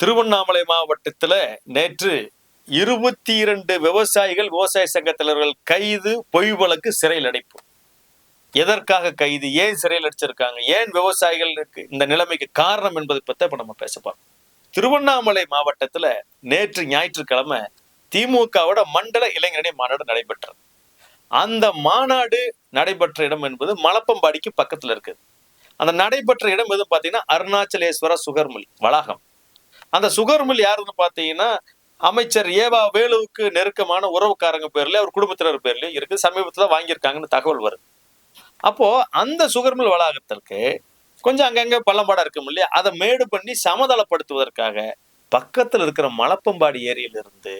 திருவண்ணாமலை மாவட்டத்தில் நேற்று இருபத்தி இரண்டு விவசாயிகள் விவசாய சங்க தலைவர்கள் கைது பொய் வழக்கு சிறையில் அடைப்பு. எதற்காக கைது? ஏன் சிறையில் அடிச்சிருக்காங்க? ஏன் விவசாயிகளுக்கு இந்த நிலைமைக்கு காரணம் என்பதை பற்றி இப்போ நம்ம பேசப்போம் திருவண்ணாமலை மாவட்டத்தில் நேற்று ஞாயிற்றுக்கிழமை திமுகவோட மண்டல இளைஞரணி மாநாடு நடைபெற்றது. அந்த மாநாடு நடைபெற்ற இடம் என்பது மலப்பம்பாடிக்கு பக்கத்தில் இருக்குது. அந்த நடைபெற்ற இடம் எதுவும் பார்த்தீங்கன்னா அருணாச்சலேஸ்வர சுகர்மில் வளாகம். அந்த சுகர் மில் யாருன்னு பார்த்தீங்கன்னா அமைச்சர் ஏவா வேலுவுக்கு நெருக்கமான உறவுக்காரங்க பேர்ல அவர் குடும்பத்தினர் பேர்லயும் இருக்கு. சமீபத்துல வாங்கியிருக்காங்கன்னு தகவல் வருது. அப்போ அந்த சுகர் மில் வளாகத்திற்கு கொஞ்சம் அங்கங்க பள்ளம்பாடம் இருக்கும் இல்லையா? அதை மேடு பண்ணி சமதளப்படுத்துவதற்காக பக்கத்தில் இருக்கிற மலப்பம்பாடி ஏரியிலிருந்து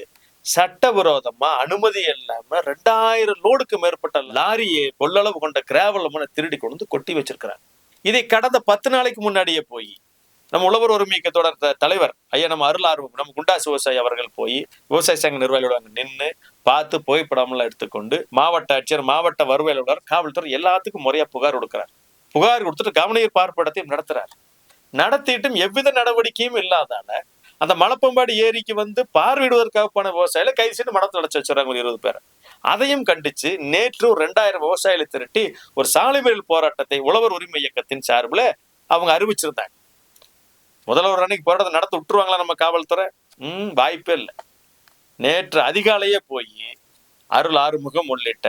சட்டவிரோதமா அனுமதி இல்லாம ரெண்டாயிரம் லோடுக்கு மேற்பட்ட லாரியை கொள்ளளவு கொண்ட கிராவல் திருடி கொண்டு வந்து கொட்டி வச்சிருக்கிறாங்க. இதை கடந்த பத்து நாளைக்கு முன்னாடியே போய் நம்ம உழவர் உரிமை இயக்கத்தோட தலைவர் ஐயா நம்ம அருளார்வம் நம்ம குண்டாஸ் விவசாயி அவர்கள் போய் விவசாய சங்க நிர்வாகிகளோட அங்கே நின்று பார்த்து புகைப்படம்லாம் எடுத்துக்கொண்டு மாவட்ட ஆட்சியர் மாவட்ட வருவாய் காவல்துறை எல்லாத்துக்கும் முறையா புகார் கொடுக்கிறார். புகார் கொடுத்துட்டு கவனீர் பார்ப்படத்தையும் நடத்துறார். நடத்திட்டும் எவ்வித நடவடிக்கையும் இல்லாதால அந்த மலப்பம்பாடி ஏரிக்கு வந்து பார்வையிடுவதற்காக போன விவசாயில கை செய்து மடத்தை அடைச்சு வச்சுறாங்க ஒரு இருபது பேர். அதையும் கண்டிச்சு நேற்று ஒரு ரெண்டாயிரம் விவசாயிகளை திரட்டி ஒரு சாலை மறியல் போராட்டத்தை உழவர் உரிமை இயக்கத்தின் சார்பில் அவங்க அறிவிச்சிருந்தாங்க. முதல்வர் அன்னைக்கு போராட்டத்தை நடத்த விட்டுருவாங்களா நம்ம காவல்துறை? ம் வாய்ப்பே இல்லை. நேற்று அதிகாலையே போய் அருள் ஆறுமுகம் உள்ளிட்ட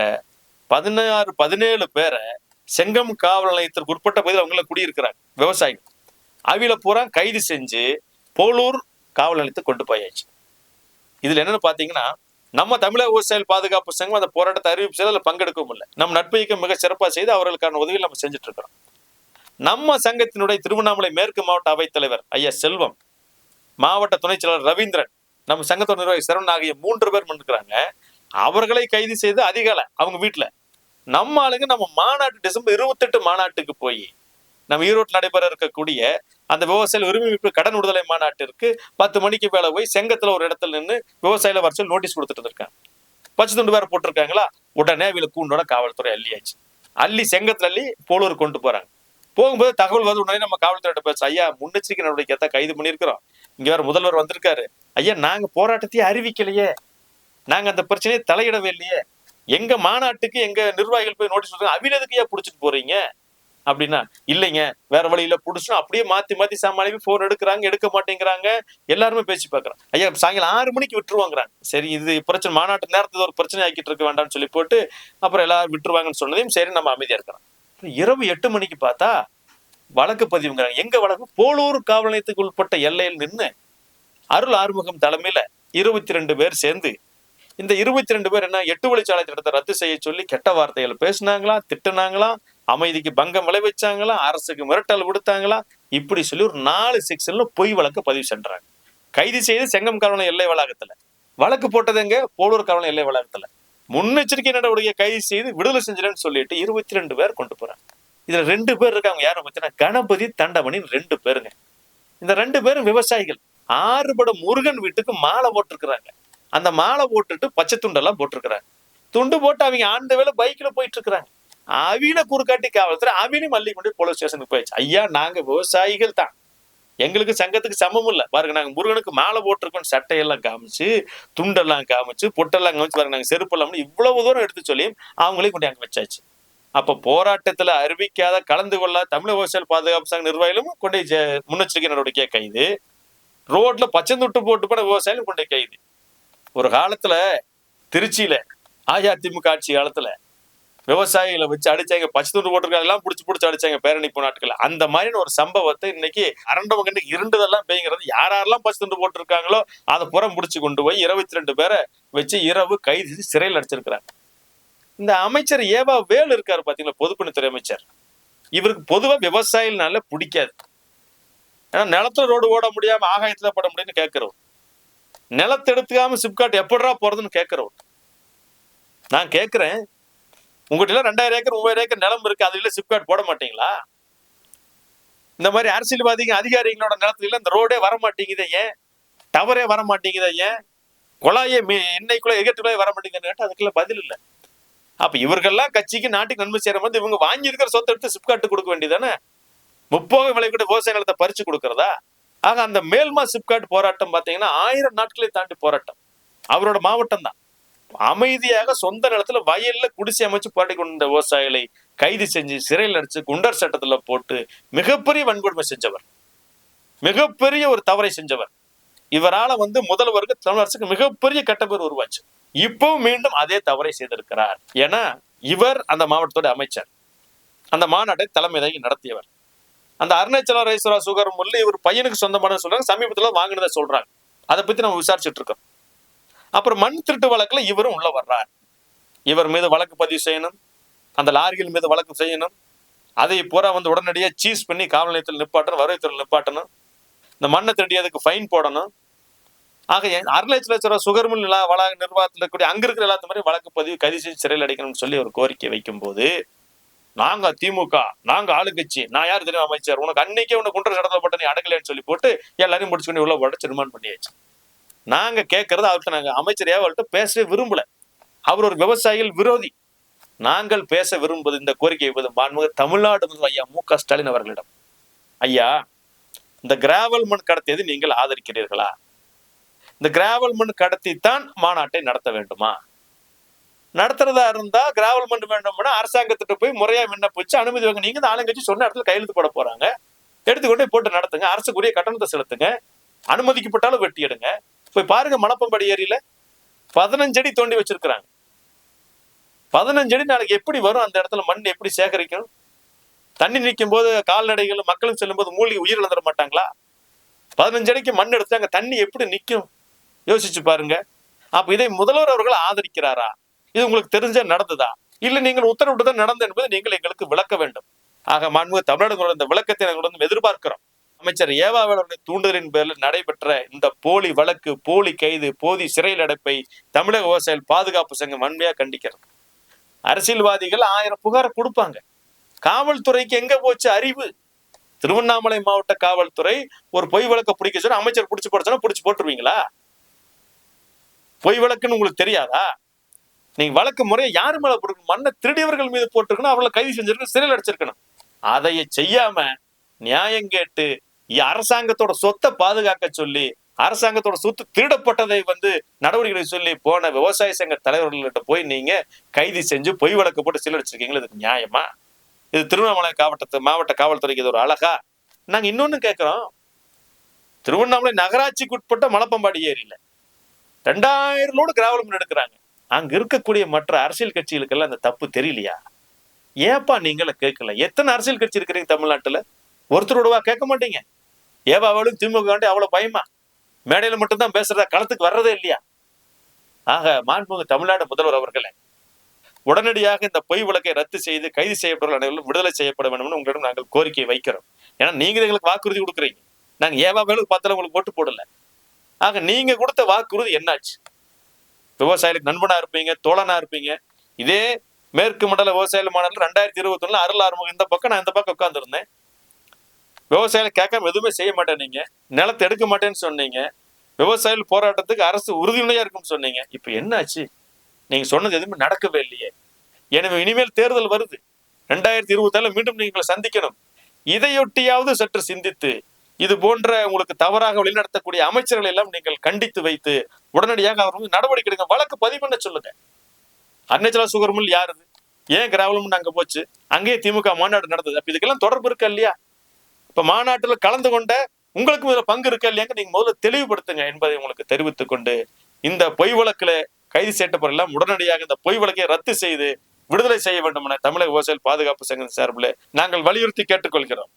பதினாறு பதினேழு பேரை செங்கம் காவல் நிலையத்திற்கு உட்பட்ட பகுதியில் அவங்கள குடியிருக்கிறாங்க விவசாயிகள். அவில பூரா கைது செஞ்சு போலூர் காவல் நிலையத்துக்கு கொண்டு போயாச்சு. இதில் என்னென்னு பார்த்தீங்கன்னா நம்ம தமிழக விவசாயிகள் பாதுகாப்பு சங்கம் அந்த போராட்டத்தை அறிவிப்பு செய்து அதில் பங்கெடுக்கவும் இல்லை. நம்ம நட்பு மிக சிறப்பாக செய்து அவர்களுக்கான உதவிகள் நம்ம செஞ்சுட்டு இருக்கிறோம். நம்ம சங்கத்தினுடைய திருவண்ணாமலை மேற்கு மாவட்ட அவைத்தலைவர் ஐயா செல்வம் மாவட்ட துணைச் செயலாளர் ரவீந்திரன் நம்ம சங்கத்தோட நிர்வாகி சரவணன் ஆகிய மூன்று பேர் இருக்கிறாங்க அவர்களை கைது செய்து அதிகாலை அவங்க வீட்டுல நம்ம ஆளுங்க நம்ம மாநாட்டு டிசம்பர் இருபத்தெட்டு மாநாட்டுக்கு போய் நம்ம ஈரோட்டில் நடைபெற இருக்கக்கூடிய அந்த விவசாய உரிமை மீட்பு கடன் விடுதலை மாநாட்டிற்கு பத்து மணிக்கு மேலே போய் செங்கத்துல ஒரு இடத்துல நின்று விவசாயில வர சொல்லி நோட்டீஸ் கொடுத்துட்டு இருக்காங்க. பச்சை துண்டு வேற போட்டிருக்காங்களா? உடனே அவங்களை கூண்டோட காவல்துறை அள்ளியாச்சு. அள்ளி செங்கத்துல அள்ளி போலூர் கொண்டு போறாங்க. போகும்போது தகவல் வந்து உடனே நம்ம காவல்துறை பேச ஐயா முன்னெச்சரிக்கை நடவடிக்கை தான் கைது பண்ணியிருக்கிறோம். இங்க வேற முதல்வர் வந்திருக்காரு. ஐயா நாங்க போராட்டத்தையே அறிவிக்கலையே. நாங்க அந்த பிரச்சனையை தலையிடவே இல்லையே. எங்க மாநாட்டுக்கு எங்க நிர்வாகிகள் போய் நோட்டீஸ் கொடுத்தாங்க அவினதுக்கு ஏன் புடிச்சிட்டு போறீங்க? அப்படின்னா இல்லைங்க. வேற வழியில புடிச்சும் அப்படியே மாத்தி மாத்தி சமாளிப்பு போன் எடுக்கிறாங்க எடுக்க மாட்டேங்கிறாங்க. எல்லாருமே பேசி பாக்குறாங்க ஐயா சாயங்காலம் ஆறு மணிக்கு விட்டுருவாங்கிறாங்க. சரி இது பிரச்சனை மாநாட்டு நேரத்துல ஒரு பிரச்சனை ஆக்கிட்டு இருக்க வேண்டாம்னு சொல்லி போட்டு அப்புறம் எல்லாரும் விட்டுருவாங்கன்னு சொன்னதையும் சரி நம்ம அமைதியா இருக்கிறோம் இரவு எட்டு மணிக்கு பார்த்தா வழக்கு பதிவுங்கிறாங்க. எங்க வழக்கு? போலூர் காவல் நிலையத்துக்கு உட்பட்ட எல்லையில் நின்று அருள் ஆறுமுகம் தலைமையில இருபத்தி ரெண்டு பேர் சேர்ந்து இந்த இருபத்தி ரெண்டு பேர் என்ன எட்டு வழிச்சாலை திட்டத்தை ரத்து செய்ய சொல்லி கெட்ட வார்த்தைகள் பேசினாங்களாம் திட்டினாங்களாம் அமைதிக்கு பங்கம் விளைவிச்சாங்களாம் அரசுக்கு மிரட்டல் விடுத்தாங்களா? இப்படி சொல்லி ஒரு நாலு செக்ஷன்ல பொய் வழக்கு பதிவு சென்றாங்க. கைது செய்து செங்கம் காவலன் எல்லை வளாகத்துல. வழக்கு போட்டது எங்க? போலூர் காவலன் எல்லை வளாகத்துல. முன்னெச்சரிக்கை நடவடிக்கை கைது செய்து விடுதலை செஞ்சிடன்னு சொல்லிட்டு இருபத்தி ரெண்டு பேர் கொண்டு போறாங்க. இதுல ரெண்டு பேர் இருக்காங்க. யாரும் பார்த்தீங்கன்னா கணபதி தண்டமணி ரெண்டு பேருங்க. இந்த ரெண்டு பேரும் விவசாயிகள். ஆறுபட முருகன் வீட்டுக்கு மாலை போட்டிருக்கிறாங்க. அந்த மாலை போட்டுட்டு பச்சை துண்டெல்லாம் போட்டிருக்கிறாங்க. துண்டு போட்டு அவங்க ஆண்ட வேலை பைக்ல போயிட்டு இருக்கிறாங்க அவின குறுக்காட்டி காவல்துறை அவினும் மல்லி கொண்டு போலீஸ் ஸ்டேஷனுக்கு போயிடுச்சு ஐயா நாங்க விவசாயிகள் தான். எங்களுக்கு சங்கத்துக்கு சமம் இல்லை. பாருங்க நாங்கள் முருகனுக்கு மாலை போட்டிருக்கோம் சட்டையெல்லாம் காமிச்சு துண்டெல்லாம் காமிச்சு பொட்டெல்லாம் காமிச்சு பாருங்க நாங்கள் செருப்பெல்லாம் இவ்வளவு தூரம் எடுத்து சொல்லி அவங்களையும் கொண்டு அங்கே வச்சாச்சு. அப்ப போராட்டத்துல அறிவிக்காத கலந்து கொள்ள தமிழக அரசியல் பாதுகாப்பு சங்க நிர்வாகிகளும் கொண்டு முன்னெச்சரிக்கை நடவடிக்கையாக கைது. ரோட்ல பச்சந்துட்டு போட்டு போன விவசாயிகளும் கொண்டு கைது. ஒரு காலத்துல திருச்சியில அஇஅதிமுக ஆட்சி காலத்துல விவசாயிகளை வச்சு அடிச்சாங்க பச்சை துண்டு போட்டிருக்காங்க எல்லாம் பிடிச்சி அடிச்சாங்க பேரணி நாட்கள் அந்த மாதிரியான ஒரு சம்பவத்தை இன்னைக்கு அரண்டவங்க கண்டு இருண்டதெல்லாம் பேய்ங்கிறது யார் யாரெல்லாம் பச்சை துண்டு போட்டிருக்காங்களோ அதை புறம் பிடிச்சி கொண்டு போய் இருபத்தி ரெண்டு பேரை வச்சு இரவு கைது சிறையில் அடிச்சிருக்கிறாங்க இந்த அமைச்சர் ஏவா வேலு இருக்காரு பாத்தீங்களா பொதுப்பணித்துறை அமைச்சர். இவருக்கு பொதுவா விவசாயினால பிடிக்காது. ஏன்னா நிலத்துல ரோடு ஓட முடியாம ஆகாயத்துல போட முடியும்னு கேட்கிறோம் நிலத்தை எடுத்துக்காம சிப்காட் எப்படிடா போறதுன்னு கேட்கிறோம் நான் கேட்கிறேன் உங்ககிட்ட ரெண்டாயிரம் ஏக்கர் மூவாயிரம் ஏக்கர் நிலம் இருக்கு. அதுல சிப்காட் போட மாட்டீங்களா? இந்த மாதிரி அரசியல்வாதிங்க அதிகாரிகளோட நிலத்துல இந்த ரோடே வர மாட்டேங்குது ஏன்? டவரே வர மாட்டேங்குது ஏன்? குழாயே மீ எண்ணெய்க்குள்ள எகட்டுக்குள்ளே வர மாட்டேங்குதுன்னு கேட்டால் அதுக்குள்ள பதில் இல்லை. அப்ப இவர்கள்லாம் கட்சிக்கு நாட்டுக்கு நன்மை செய்யற மாதிரி இவங்க வாங்கியிருக்கிற சொத்தை எடுத்து சிப்காட்டு கொடுக்க வேண்டியதானே? முப்போக விலை கூட விவசாய நிலத்தை பறிச்சு கொடுக்கறதா? ஆக அந்த மேல்மா சிப்காட் போராட்டம் பார்த்தீங்கன்னா ஆயிரம் நாட்களை தாண்டி போராட்டம். அவரோட மாவட்டம் தான் அமைதியாக சொந்த நிலத்துல வயல்ல குடிசை அமைச்சு போராடி கொண்ட விவசாயிகளை கைது செஞ்சு சிறையில் அடிச்சு குண்டர் சட்டத்துல போட்டு மிகப்பெரிய வன்கொடுமை செஞ்சவர். மிகப்பெரிய ஒரு தவறை செஞ்சவர். இவரால வந்து முதல்வருக்கு தமிழ் அரசுக்கு மிகப்பெரிய கட்டப்பேர் உருவாச்சு. இப்போ மீண்டும் அதே தவறை செய்திருக்கிறார். ஏன்னா இவர் அந்த மாவட்டத்தோட அமைச்சர். அந்த மாநாட்டை தலைமை நடத்தியவர். அந்த அருணாச்சல ரைஸ்வரா சுகர் முல்லை இவர் பையனுக்கு சொந்தமான சொல்றாங்க சமீபத்துல வாங்கினதை சொல்றாங்க. அதை பத்தி நம்ம விசாரிச்சுட்டு இருக்கோம். அப்புறம் மண் திருட்டு வழக்குல இவரும் உள்ள வர்றார். இவர் மீது வழக்கு பதிவு செய்யணும். அந்த லாரிகள் மீது வழக்கு செய்யணும். அதை பூரா வந்து உடனடியாக சீஸ் பண்ணி காவல் நிலையத்தில் நிப்பாட்டணும் வருவாய்த்துறையில் நிப்பாட்டணும். இந்த மண்ணை திருடியதுக்கு ஃபைன் போடணும். ஆக அரை லட்ச லட்ச ரூபா சுகர்மில் நிலா வளாக நிர்வாகத்தில் இருக்கக்கூடிய அங்க இருக்கிற எல்லாத்த மாதிரி வழக்கு பதிவு கைது செய்து சிறையில் அடைக்கணும்னு சொல்லி ஒரு கோரிக்கை வைக்கும்போது நாங்க திமுக நாங்க ஆளுங்கட்சி நான் யார் தெரியும் அமைச்சர்? உனக்கு அன்னைக்கே உனக்கு குன்ற கடத்தப்பட்ட நீ அடக்கலைன்னு சொல்லி போட்டு எல்லாரையும் முடிச்சு பண்ணி உள்ள போட்டு ரிமாண்ட் பண்ணியாச்சு. நாங்க கேட்கறது அவர்கிட்ட நாங்க அமைச்சர் ஏவல்கிட்ட பேசவே விரும்பல. அவர் ஒரு விவசாயிகள் விரோதி. நாங்கள் பேச விரும்புவது இந்த கோரிக்கை வைப்பது மாண்புமிகு தமிழ்நாடு ஐயா மு க ஸ்டாலின் அவர்களிடம். ஐயா இந்த கிராவல் மண் கடத்தியது நீங்கள் ஆதரிக்கிறீர்களா? இந்த கிராவல் மண் கடத்தித்தான் மாநாட்டை நடத்த வேண்டுமா? நடத்துறதா இருந்தா கிராவல் மண் வேண்டும்னா அரசாங்கத்திட்ட போய் முறையா விண்ணப்பிச்சு அனுமதி வாங்க. நீங்க இந்த ஆளுங்கட்சி சொன்ன இடத்துல கையெழுத்து போட போறாங்க. எடுத்துக்கொண்டே போட்டு நடத்துங்க. அரசுக்குரிய கட்டணத்தை செலுத்துங்க. அனுமதிக்கப்பட்டாலும் வெட்டி எடுங்க போய் பாருங்க மணப்பம்படி ஏரியில பதினஞ்சு அடி தோண்டி வச்சிருக்கிறாங்க. பதினஞ்சடி நாளைக்கு எப்படி வரும்? அந்த இடத்துல மண் எப்படி சேகரிக்கும் தண்ணி நிற்கும் போது கால்நடைகள் மக்களும் செல்லும்போது போது மூலிகை இழந்துட மாட்டாங்களா? பதினஞ்சு அடிக்கு மண் எடுத்து அங்கே தண்ணி எப்படி நிற்கும் யோசிச்சு பாருங்க. அப்ப இதை முதல்வர் அவர்கள் ஆதரிக்கிறாரா? இது உங்களுக்கு தெரிஞ்ச நடந்ததா? இல்ல நீங்கள் உத்தரவிட்டு தான் நடந்தது என்பதை நீங்கள் எங்களுக்கு விளக்க வேண்டும். ஆக மாண்பு தமிழகங்களோட இந்த விளக்கத்தை நாங்கள் வந்து எதிர்பார்க்கிறோம். அமைச்சர் ஏவாவேலருடைய தூண்டுதலின் பேரில் நடைபெற்ற இந்த போலி வழக்கு போலி கைது போதி சிறையில் அடைப்பை தமிழக விவசாயிகள் பாதுகாப்பு சங்கம் வன்மையா கண்டிக்கிறது. அரசியல்வாதிகள் ஆயிரம் புகார் கொடுப்பாங்க. காவல்துறைக்கு எங்க போச்சு அறிவு? திருவண்ணாமலை மாவட்ட காவல்துறை ஒரு பொய் வழக்க பிடிக்க சொன்னா அமைச்சர் பிடிச்சி போட சொன்னா பிடிச்சு போட்டுருவீங்களா? பொய் வழக்குன்னு உங்களுக்கு தெரியாதா? நீங்க வழக்கு முறையை யாரு மேல போட்டுக்கணும்? மண்ணை திருடியவர்கள் மீது போட்டிருக்கணும் அவளை கைது செஞ்சிருக்கணும் சிறையில் அடைச்சிருக்கணும். அதைய செய்யாம நியாயம் கேட்டு அரசாங்கத்தோட சொத்தை பாதுகாக்க சொல்லி அரசாங்கத்தோட சொத்து திருடப்பட்டதை வந்து நடவடிக்கை சொல்லி போன விவசாய சங்க தலைவர்கள்ட்ட போய் நீங்க கைது செஞ்சு பொய் வழக்கு போட்டு சில அடிச்சிருக்கீங்களா? இதுக்கு நியாயமா? இது திருவண்ணாமலை மாவட்டத்து மாவட்ட காவல்துறைக்கு இது ஒரு அழகா? நாங்க இன்னொன்னு கேட்கிறோம் திருவண்ணாமலை நகராட்சிக்கு உட்பட்ட மலப்பம்பாடி ஏரியில ரெண்டாயிரம் லோடு கிராவல் எடுக்கிறாங்க. அங்க இருக்கக்கூடிய மற்ற அரசியல் கட்சிகளுக்கெல்லாம் அந்த தப்பு தெரியலையா? ஏப்பா நீங்கள கேட்கல எத்தனை அரசியல் கட்சி இருக்கிறீங்க தமிழ்நாட்டுல? ஒருத்தரோடவா கேட்க மாட்டீங்க? ஏவாவளும் திமுக வேண்டிய அவ்வளோ பயமா? மேடையில மட்டும்தான் பேசுறதா? களத்துக்கு வர்றதே இல்லையா? ஆக மாண்புமிகு தமிழ்நாடு முதல்வர் அவர்களே உடனடியாக இந்த பொய் வழக்கை ரத்து செய்து கைது செய்யப்பட்ட அனைவரும் விடுதலை செய்யப்பட வேண்டும்னு உங்களிடம் நாங்கள் கோரிக்கை வைக்கிறோம். ஏன்னா நீங்கள் எங்களுக்கு வாக்குறுதி கொடுக்குறீங்க. நாங்கள் ஏவா வேலுக்கு பார்த்தாலும் உங்களுக்கு போட்டு போடல. ஆக நீங்க கொடுத்த வாக்குறுதி என்னாச்சு? விவசாயிகளுக்கு நண்பனா இருப்பீங்க தோழனா இருப்பீங்க. இதே மேற்கு மண்டல விவசாய மாநாட்டில் ரெண்டாயிரத்தி இருபத்தி ஒண்ணுல அருள் ஆறுமுகம் இந்த பக்கம் நான் இந்த பக்கம் உட்காந்துருந்தேன் விவசாயிகள் கேட்காம எதுவுமே செய்ய மாட்டேன் நீங்க. நிலத்தை எடுக்க மாட்டேன்னு சொன்னீங்க. விவசாயிகள் போராட்டத்துக்கு அரசு உறுதுணையா இருக்கும்னு சொன்னீங்க. இப்ப என்னாச்சு? நீங்க சொன்னது எதுவுமே நடக்கவே இல்லையே. எனவே இனிமேல் தேர்தல் வருது. ரெண்டாயிரத்தி இருபத்தி மீண்டும் நீங்களை சந்திக்கணும். இதையொட்டியாவது சற்று சிந்தித்து இது போன்ற உங்களுக்கு தவறாக வழிநடத்தக்கூடிய அமைச்சர்களை எல்லாம் நீங்கள் கண்டித்து வைத்து உடனடியாக அவர் வந்து நடவடிக்கை எடுங்க. வழக்கு பதிவு பண்ண சொல்லுங்க. அருணாச்சல சுகர்மில் யாருது ஏன் கிராவலம் அங்க போச்சு? அங்கேயே திமுக மாநாடு நடந்தது. அப்ப இதுக்கெல்லாம் தொடர்பு இருக்கா இல்லையா? இப்ப மாநாட்டில் கலந்து கொண்ட உங்களுக்கு இதுல பங்கு இருக்கா இல்லையாங்க நீங்க முதல்ல தெளிவுபடுத்துங்க என்பதை உங்களுக்கு தெரிவித்துக் கொண்டு இந்த பொய் வழக்குல கைது செய்யப்பட எல்லாம் உடனடியாக இந்த பொய் வழக்கை ரத்து செய்து விடுதலை செய்ய வேண்டும் என தமிழக விவசாயிகள் பாதுகாப்பு சங்கம் சார்பில் நாங்கள் வலியுறுத்தி கேட்டுக்கொள்கிறோம்.